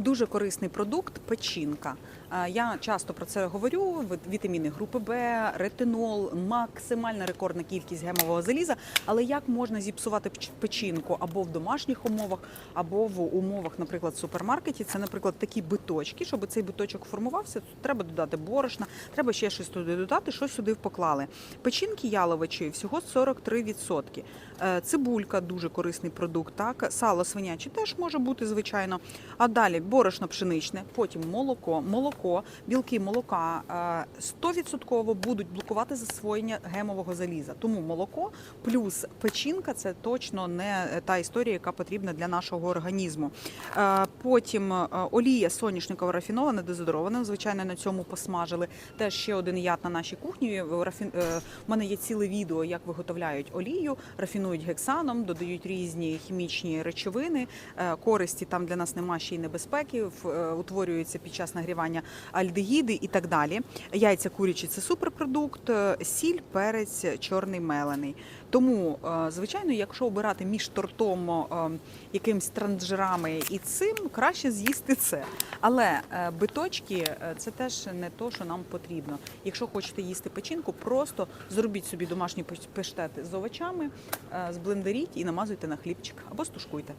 Дуже корисний продукт печінка. Е, Я часто про це говорю. Вітаміни групи Б, ретинол, максимальна рекордна кількість гемового заліза. Але як можна зіпсувати печінку або в домашніх умовах, або в умовах, наприклад, в супермаркеті? Це, наприклад, такі биточки. Щоб цей биточок формувався, треба додати борошна, треба ще щось туди додати, що сюди поклали. Печінки яловичої всього 43%. Е, Цибулька дуже корисний продукт. Так, сало свиняче теж може бути, звичайно. А далі борошно пшеничне, потім молоко, молоко, білки молока е, 100% будуть блокувати засвоєння гемового заліза. Тому молоко плюс печінка це точно не та історія, яка потрібна для нашого організму. Е, Потім е, олія соняшникова рафінована, дезодорована. Звичайно, на цьому посмажили. Теж ще один яд на нашій кухні. Е, У мене є ціле відео, як виготовляють олію, рафінують гексаном, додають різні хімічні речовини. Е, Користі там для нас нема ще й небезпеки. В- е, Утворюються під час нагрівання альдегіди і так далі. Яйця курячі це суперпродукт, е, сіль, перець, чорний мелений. Тому, е, звичайно, якщо обирати між тортом, якимсь транжирами і цим, краще з'їсти це. Але биточки це теж не то, що нам потрібно. Якщо хочете їсти печінку, просто зробіть собі домашній пеш- з овочами, зблендеріть і намазуйте на хлібчик або стушкуйте.